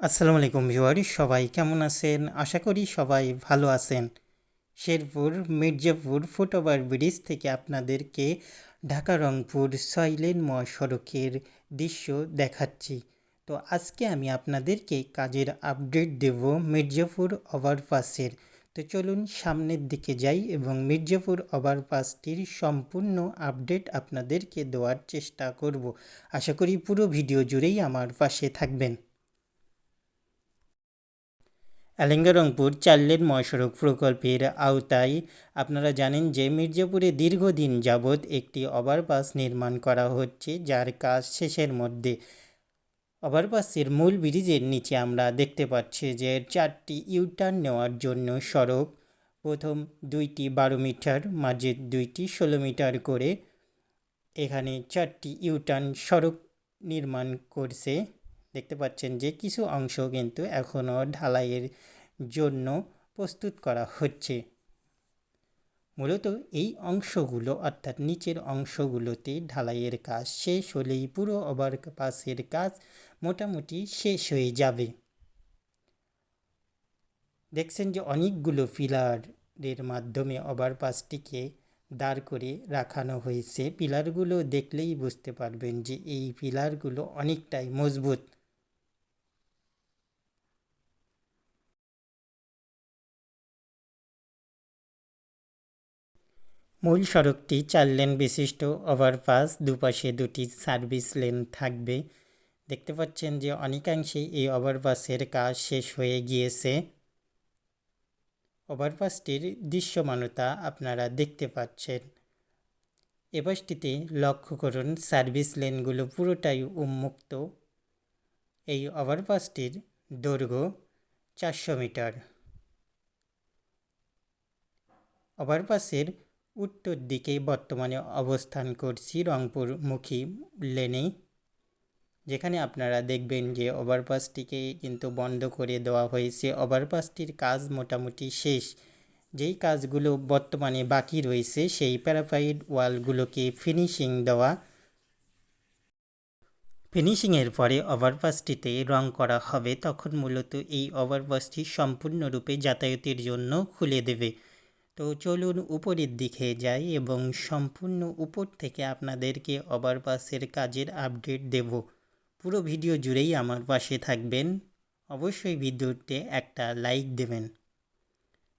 আসসালামু আলাইকুম ভিউয়ারি সবাই কেমন আছেন? আশা করি সবাই ভালো আছেন। শেরপুর, মির্জাপুর ফুটওভার ব্রিজ থেকে আপনাদেরকে ঢাকা রংপুর সৈলেন মহাসড়কের দৃশ্য দেখাচ্ছি। তো আজকে আমি আপনাদেরকে কাজের আপডেট দেব মির্জাপুর ওভারপাসের। তো চলুন সামনের দিকে যাই এবং মির্জাপুর ওভারপাসটির সম্পূর্ণ আপডেট আপনাদেরকে দেওয়ার চেষ্টা করব। আশা করি পুরো ভিডিও জুড়েই আমার পাশে থাকবেন। আলেঙ্গা রংপুর চাল্লের মহাসড়ক প্রকল্পের আওতায় আপনারা জানেন যে মির্জাপুরে দীর্ঘদিন যাবৎ একটি ওভারপাস নির্মাণ করা হচ্ছে, যার কাজ শেষের মধ্যে। ওভারপাসের মূল ব্রিজের নিচে আমরা দেখতে পাচ্ছি যে চারটি ইউটার্ন নেওয়ার জন্য সড়ক, প্রথম দুইটি বারো মিটার, মাঝের দুইটি ষোলো মিটার করে। এখানে চারটি ইউটার্ন সড়ক নির্মাণ করছে। দেখতে পাচ্ছেন যে কিছু অংশ কিন্তু এখনও ঢালাইয়ের জন্য প্রস্তুত করা হচ্ছে। মূলত এই অংশগুলো, অর্থাৎ নিচের অংশগুলোতে ঢালাইয়ের কাজ শেষ হলেই পুরো ওভারপাসের কাজ মোটামুটি শেষ হয়ে যাবে। দেখছেন যে অনেকগুলো পিলারের মাধ্যমে ওভারপাসটিকে দাঁড় করে রাখানো হয়েছে। পিলারগুলো দেখলেই বুঝতে পারবেন যে এই পিলারগুলো অনেকটাই মজবুত। মূল সড়কটি চার লেন বিশিষ্ট ওভারপাস দুপাশে দুটি সার্ভিস লেন থাকবে। দেখতে পাচ্ছেন যে অনেকাংশেই এই ওভারপাসের কাজ শেষ হয়ে গিয়েছে। ওভারপাসটির দৃশ্যমানতা আপনারা দেখতে পাচ্ছেন। এবাসটিতে লক্ষ্য করুন সার্ভিস লেনগুলো পুরোটাই উন্মুক্ত। এই ওভারপাসটির দৈর্ঘ্য চারশো মিটার। ওভারপাসের উত্তর দিকে বর্তমানে অবস্থান করছি রংপুরমুখী লেনে যেখানে আপনারা দেখবেন যে ওভারপাসটিকে কিন্তু বন্ধ করে দেওয়া হয়েছে। ওভারপাসটির কাজ মোটামুটি শেষ। যেই কাজগুলো বর্তমানে বাকি রয়েছে, সেই প্যারাফাইড ওয়ালগুলোকে ফিনিশিং দেওয়া। ফিনিশিংয়ের পরে ওভারপাসটিতে রং করা হবে, তখন মূলত এই ওভারপাসটি সম্পূর্ণরূপে যাতায়াতের জন্য খুলে দেবে। তো চলুন উপরের দিকে যাই এবং সম্পূর্ণ উপর থেকে আপনাদেরকে ওভারপাসের কাজের আপডেট দেব। পুরো ভিডিও জুড়েই আমার পাশে থাকবেন। অবশ্যই ভিডিওতে একটা লাইক দেবেন।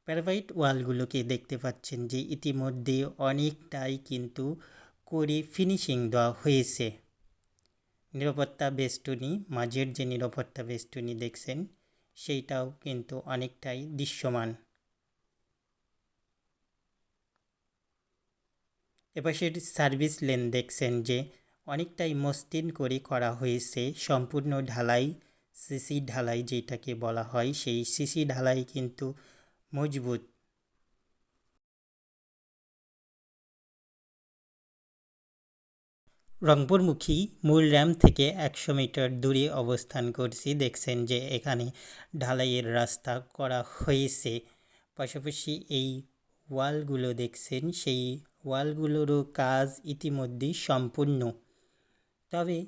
প্যারাভাইট ওয়ালগুলোকে দেখতে পাচ্ছেন যে ইতিমধ্যে অনেকটাই কিন্তু করে ফিনিশিং দেওয়া হয়েছে। নিরাপত্তা বেষ্টনী, মাঝের যে নিরাপত্তা বেষ্টনী দেখছেন, সেইটাও কিন্তু অনেকটাই দৃশ্যমান। এপাশের সার্ভিস লেন দেখছেন যে অনেকটাই মসৃণ করে করা হয়েছে। সম্পূর্ণ ঢালাই, সিসি ঢালাই যেটাকে বলা হয়, সেই সিসি ঢালাই কিন্তু মজবুত। রংপুরমুখী মূল র্যাম থেকে একশো মিটার দূরে অবস্থান করছি। দেখছেন যে এখানে ঢালাইয়ের রাস্তা করা হয়েছে। পাশাপাশি এই ওয়ালগুলো দেখছেন, সেই ওয়ালগুলোরও কাজ ইতিমধ্যেই সম্পূর্ণ। তবে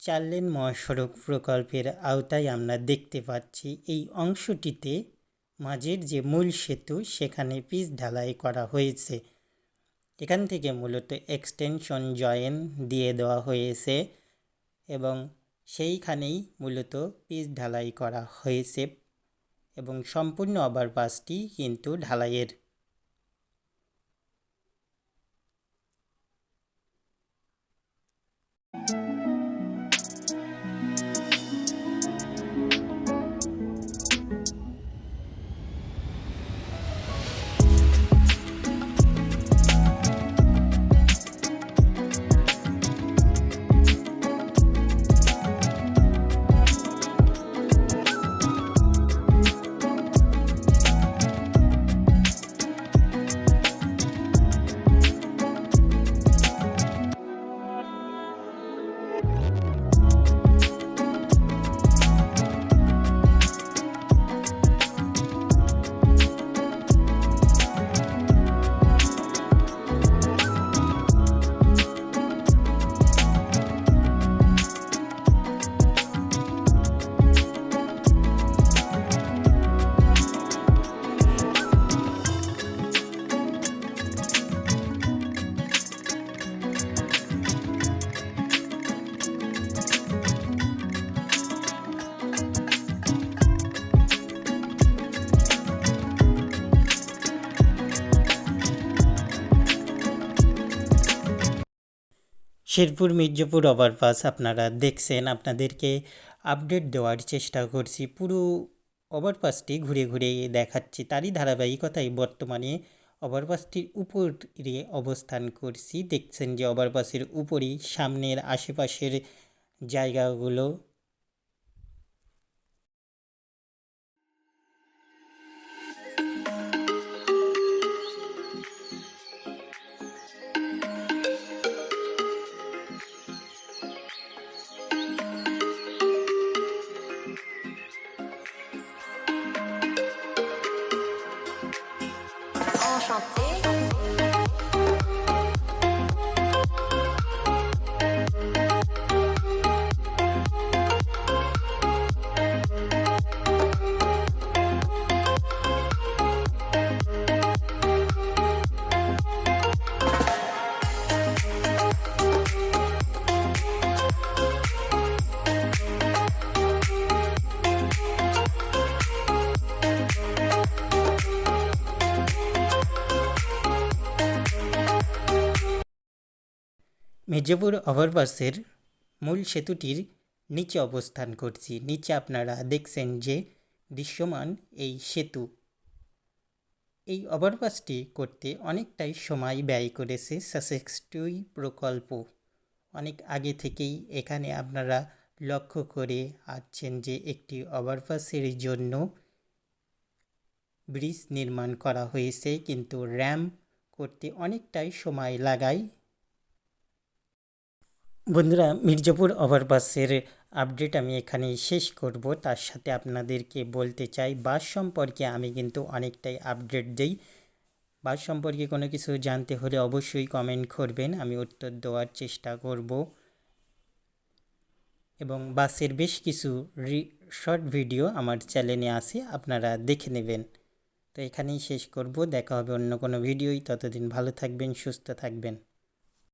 চার লেন মহাসড়ক প্রকল্পের আওতায় আমরা দেখতে পাচ্ছি, এই অংশটিতে মাঝের যে মূল সেতু, সেখানে পিচ ঢালাই করা হয়েছে। এখান থেকে মূলত এক্সটেনশন জয়েন দিয়ে দেওয়া হয়েছে এবং সেইখানেই মূলত পিচ ঢালাই করা হয়েছে এবং সম্পূর্ণ ওভারপাসটি কিন্তু ঢালাইয়ের শেরপুর, মির্জাপুর, ওভারপাস আপনারা দেখছেন। আপনাদেরকে আপডেট দেওয়ার চেষ্টা করছি। পুরো ওভারপাসটি ঘুরে ঘুরে দেখাচ্ছি। তারই ধারাবাহিকতায় বর্তমানে ওভারপাসটির উপরে অবস্থান করছি। দেখছেন যে ওভারপাসের উপরই সামনের আশেপাশের জায়গাগুলো 없지. মির্জাপুর ওভারপাসের মূল সেতুটির নিচে অবস্থান করছি। নিচে আপনারা দেখছেন যে দৃশ্যমান এই সেতু। এই ওভারপাসটি করতে অনেকটাই সময় ব্যয় করেছে সাসেক্স টুই প্রকল্প। অনেক আগে থেকেই এখানে আপনারা লক্ষ্য করে আসছেন যে একটি ওভারপাসের জন্য ব্রিজ নির্মাণ করা হয়েছে, কিন্তু র্যাম করতে অনেকটাই সময় লাগায়। বন্ধুরা, মির্জাপুর ওভারপাসের আপডেট আমি এখানেই শেষ করব। তার সাথে আপনাদেরকে বলতে চাই, বাস সম্পর্কে আমি কিন্তু অনেকটাই আপডেট দিই। বাস সম্পর্কে কোনো কিছু জানতে হলে অবশ্যই কমেন্ট করবেন, আমি উত্তর দেওয়ার চেষ্টা করব। এবং বাসের বেশ কিছু রি, শর্ট ভিডিও আমার চ্যানেলে আছে, আপনারা দেখে নেবেন। তো এখানেই শেষ করব, দেখা হবে অন্য কোনো ভিডিওই। ততদিন ভালো থাকবেন, সুস্থ থাকবেন।